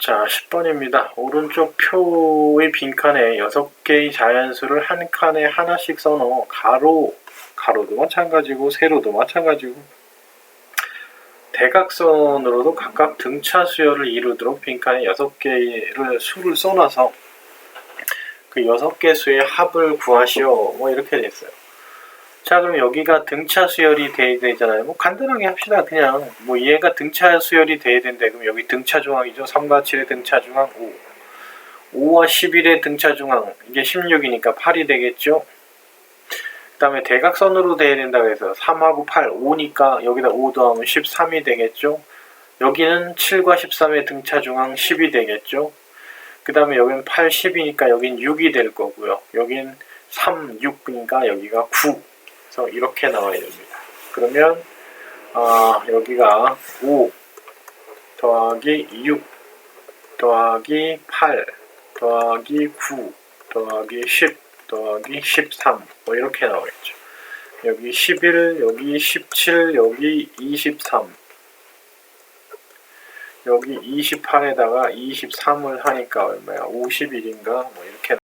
자, 10번입니다. 오른쪽 표의 빈칸에 6개의 자연수를 한 칸에 하나씩 써놓어 가로, 가로도 마찬가지고 세로도 마찬가지고 대각선으로도 각각 등차 수열을 이루도록 빈칸에 6개를 수를 써놔서 그 6개 수의 합을 구하시오. 뭐 이렇게 됐어요. 자, 그럼 여기가 등차 수열이 돼야 되잖아요. 뭐 간단하게 합시다. 그냥 뭐 얘가 등차 수열이 돼야 된대. 그럼 여기 등차 중앙이죠. 3과 7의 등차 중앙 5. 5와 11의 등차 중앙 이게 16이니까 8이 되겠죠. 그 다음에 대각선으로 돼야 된다고 해서 3하고 8, 5니까 여기다 5 더하면 13이 되겠죠. 여기는 7과 13의 등차 중앙 10이 되겠죠. 그 다음에 여기는 8, 10이니까 여긴 6이 될 거고요. 여긴 3, 6이니까 여기가 9. 그래서 이렇게 나와야 됩니다. 그러면 아, 여기가 5 더하기 6 더하기 8 더하기 9 더하기 10 더하기 13 뭐 이렇게 나오겠죠. 여기 11, 여기 17, 여기 23 여기 28에다가 23을 하니까 얼마야? 51인가? 뭐 이렇게